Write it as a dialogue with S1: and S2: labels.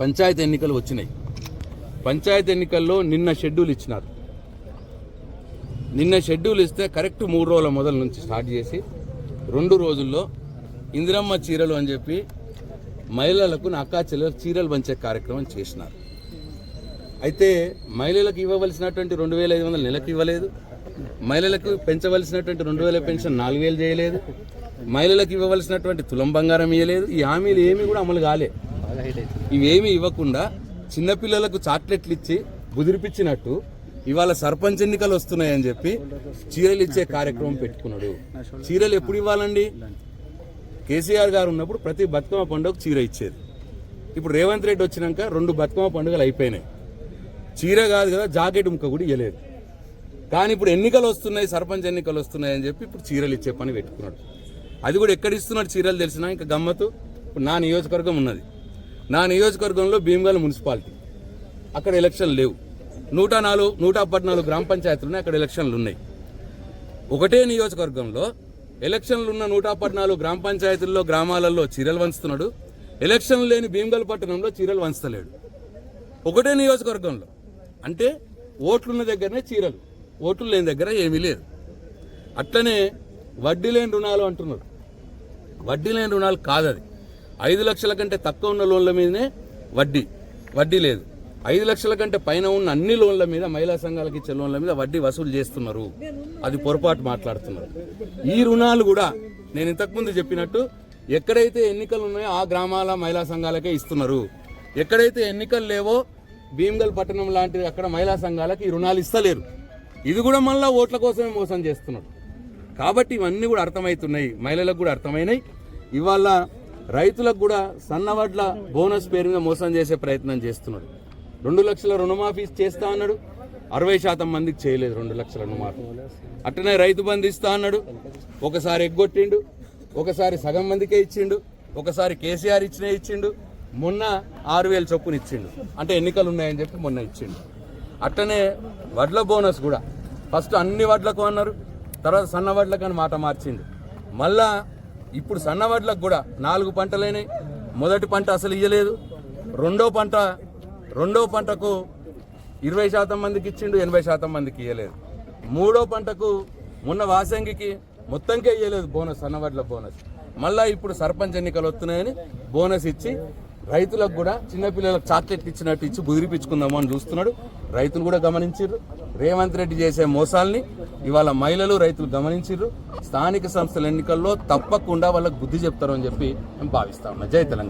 S1: పంచాయతీ ఎన్నికలు వచ్చినాయి. పంచాయతీ ఎన్నికల్లో నిన్న షెడ్యూల్ ఇచ్చినారు. నిన్న షెడ్యూల్ ఇస్తే కరెక్ట్ మూడు రోజుల మొదల నుంచి స్టార్ట్ చేసి రెండు రోజుల్లో ఇందిరమ్మ చీరలు అని చెప్పి మహిళలకు నా అక్కా చెల్లెలు చీరలు పంచే కార్యక్రమం చేసినారు. అయితే మహిళలకు ఇవ్వవలసినటువంటి రెండు వేల ఐదు వందల నెలకు ఇవ్వలేదు. మహిళలకు పెంచవలసినటువంటి రెండు వేల పెన్షన్ నాలుగు వేలు చేయలేదు. మహిళలకు ఇవ్వవలసినటువంటి తులం బంగారం ఇవ్వలేదు ఈ హామీలు ఏమీ కూడా అమలు కాలేదు ఇవేమి ఇవ్వకుండా చిన్నపిల్లలకు చాక్లెట్లు ఇచ్చి బుదిరిపించినట్టు ఇవాళ సర్పంచ్ ఎన్నికలు వస్తున్నాయని చెప్పి చీరలు ఇచ్చే కార్యక్రమం పెట్టుకున్నాడు. చీరలు ఎప్పుడు ఇవ్వాలండి? కేసీఆర్ గారు ఉన్నప్పుడు ప్రతి బతుకమ్మ పండుగ చీర ఇచ్చేది. ఇప్పుడు రేవంత్ రెడ్డి వచ్చినాక రెండు బతుకమ్మ పండుగలు అయిపోయినాయి. చీర కాదు కదా జాకెట్ ముక్క కూడా ఇవ్వలేదు కానీ ఇప్పుడు ఎన్నికలు వస్తున్నాయి సర్పంచ్ ఎన్నికలు వస్తున్నాయి అని చెప్పి ఇప్పుడు చీరలు ఇచ్చే పని పెట్టుకున్నాడు. అది కూడా ఎక్కడ ఇస్తున్నాడు చీరలు తెలిసినా ఇంకా గమ్మత్తు. ఇప్పుడు నా నియోజకవర్గం ఉన్నది. నా నియోజకవర్గంలో భీమగల్ మున్సిపాలిటీ. అక్కడ ఎలక్షన్లు లేవు. నూట నాలుగు నూట పద్నాలుగు గ్రామ పంచాయతీలు ఉన్నాయి అక్కడ ఎలక్షన్లు ఉన్నాయి. ఒకటే నియోజకవర్గంలో ఎలక్షన్లు ఉన్న నూట పద్నాలుగు గ్రామ పంచాయతీల్లో గ్రామాలలో చీరలు వంచుతున్నాడు. ఎలక్షన్ లేని భీమగల్ పట్టణంలో చీరలు వంచుతలేడు ఒకటే నియోజకవర్గంలో. అంటే ఓట్లున్న దగ్గరనే చీరలు ఓట్లు లేని దగ్గర ఏమీ లేదు. అట్లనే వడ్డీ లేని రుణాలు అంటున్నారు. వడ్డీ లేని రుణాలు కాదది. ఐదు లక్షల కంటే తక్కువ ఉన్న లోన్ల మీదనే వడ్డీ. వడ్డీ లేదు. ఐదు లక్షల కంటే పైన ఉన్న అన్ని లోన్ల మీద మహిళా సంఘాలకు ఇచ్చే లోన్ల మీద వడ్డీ వసూలు చేస్తున్నారు. అది పొరపాటు మాట్లాడుతున్నారు. ఈ రుణాలు కూడా నేను ఇంతకుముందు చెప్పినట్టు ఎక్కడైతే ఎన్నికలు ఉన్నాయో ఆ గ్రామాల మహిళా సంఘాలకే ఇస్తున్నారు. ఎక్కడైతే ఎన్నికలు లేవో భీమ్గల్ పట్టణం లాంటి అక్కడ మహిళా సంఘాలకు ఈ రుణాలు ఇస్తలేరు. ఇది కూడా మళ్ళీ ఓట్ల కోసమే మోసం చేస్తున్నారు. కాబట్టి ఇవన్నీ కూడా అర్థమవుతున్నాయి. మహిళలకు కూడా అర్థమైనాయి. ఇవాళ రైతులకు కూడా సన్నవడ్ల బోనస్ పేరు మీద మోసం చేసే ప్రయత్నం చేస్తున్నాడు. రెండు లక్షల రుణమాఫీ చేస్తా అన్నాడు. అరవై శాతం మందికి చేయలేదు రెండు లక్షల రుణమాఫీ. అట్లనే రైతు బంధు ఇస్తా అన్నాడు. ఒకసారి ఎగ్గొట్టిండు. ఒకసారి సగం మందికే ఇచ్చిండు. ఒకసారి కేసీఆర్ ఇచ్చినే ఇచ్చిండు. మొన్న ఆరు వేల చొప్పున ఇచ్చిండు. అంటే ఎన్నికలు ఉన్నాయని చెప్పి మొన్న ఇచ్చిండు. అట్లనే వడ్ల బోనస్ కూడా. ఫస్ట్ అన్ని వడ్లకు అన్నారు. తర్వాత సన్న వడ్లకు అని మాట మార్చిండు. మళ్ళా ఇప్పుడు సన్న వడ్లకు కూడా నాలుగు పంటలైనవి మొదటి పంట అసలు ఇయ్యలేదు. రెండో పంట రెండో పంటకు ఇరవై శాతం మందికి ఇచ్చిండు ఎనభై శాతం మందికి ఇవ్వలేదు మూడో పంటకు మొన్న వాసంగికి మొత్తంకే ఇవ్వలేదు బోనస్ సన్నవడ్ల బోనస్. మళ్ళీ ఇప్పుడు సర్పంచ్ ఎన్నికలు వస్తున్నాయని బోనస్ ఇచ్చి రైతులకు కూడా చిన్నపిల్లలకు చాక్లెట్ ఇచ్చినట్టు ఇచ్చి బుదిరిపించుకుందాము అని చూస్తున్నాడు. రైతులు కూడా గమనించారు రేవంత్ రెడ్డి చేసే మోసాల్ని ఇవాళ మహిళలు రైతులు గమనించారు స్థానిక సంస్థల ఎన్నికల్లో తప్పకుండా వాళ్ళకు బుద్ధి చెప్తారు అని చెప్పి మేము భావిస్తా ఉన్నాం. జై తెలంగాణ.